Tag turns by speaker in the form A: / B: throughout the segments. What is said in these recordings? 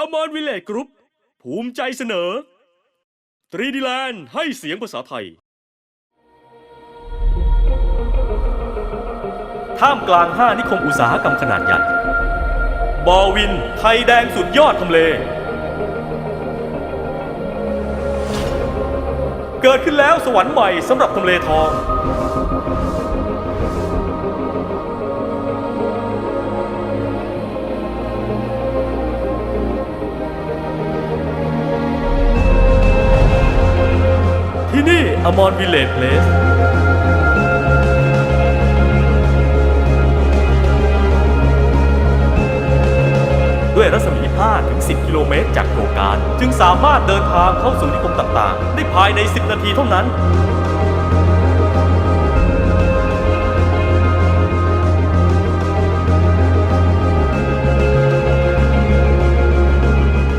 A: อมรวิเลจกรุ๊ปภูมิใจเสนอ ตรีดีแลนด์ให้เสียงภาษาไทย ท่ามกลางห้านิคมอุตสาหกรรมขนาดใหญ่ บอวิน ไทยแดงสุดยอดทำเล เกิดขึ้นแล้วสวรรค์ใหม่สำหรับทำเลทอง ที่นี่อมรวิลเลจเพลสด้วยรัศมี5-10 กิโลเมตรจากโครงการ จึงสามารถเดินทางเข้าสู่นิคมต่างๆ ได้ภายใน 10 นาทีเท่านั้น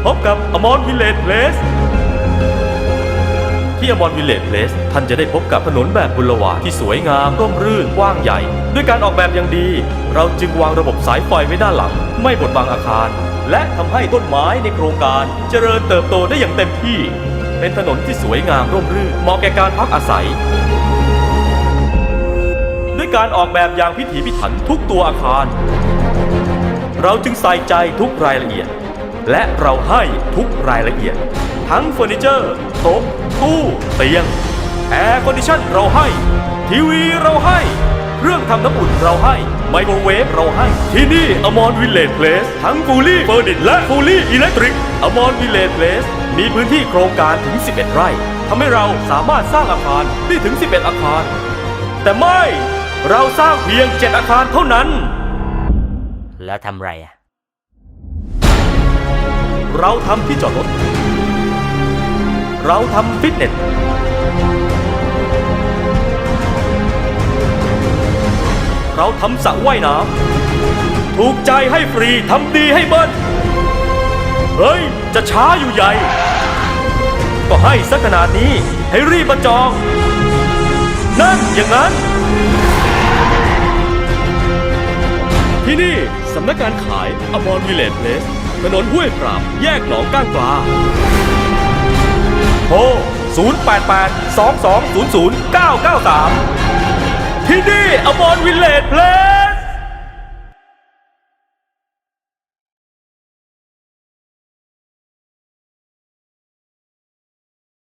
A: พบกับอมรวิลเลจเพลส ที่อมรวิลเลจเพลสท่านจะได้พบกับถนนแบบบุรวาที่สวยงามร่มรื่นกว้างใหญ่ ด้วยการออกแบบอย่างดี เราจึงวางระบบสายไฟไว้ด้านหลัง ไม่บดบังอาคาร และทำให้ต้นไม้ในโครงการเจริญเติบโตได้อย่างเต็มที่ เป็นถนนที่สวยงามร่มรื่นเหมาะแก่การพักอาศัยด้วยการออกแบบอย่างพิถีพิถันทุกตัวอาคาร เราจึงใส่ใจทุกรายละเอียด และเราให้ทุกรายละเอียด ทั้งเฟอร์นิเจอร์โต๊ะตู้เตียง แอร์คอนดิชันเราให้ ทีวีเราให้ เครื่องทำน้ำอุ่นเราให้ ไมโครเวฟเราให้ ที่นี่อมรวิลเลจเพลสทั้งฟูลี่เฟอร์นิชและฟูลี่อิเล็กทริกอมรวิลเลจเพลสมีพื้นที่โครงการถึง 11 ไร่ทำให้เราสามารถสร้างอาคารได้ถึง 11 อาคาร แต่ไม่เราสร้างเพียง 7 อาคารเท่านั้น
B: แล้วทำไรอะ
A: เราทำที่จอดรถ เราทำฟิตเนส เราทำสระว่ายน้ำ ถูกใจให้ฟรีทำดีให้เบิ้ลเฮ้ย จะช้าอยู่ใหญ่ ก็ให้สักขนาดนี้ให้รีบมาจอง นั่นอย่างนั้น ที่นี่สำนักงานขายอมรวิลเลจเพลสถนนห้วยปราบ แยกหนองก้างปลาโทร088 2200 993 ที่นี่อมรวิลเลจเพลส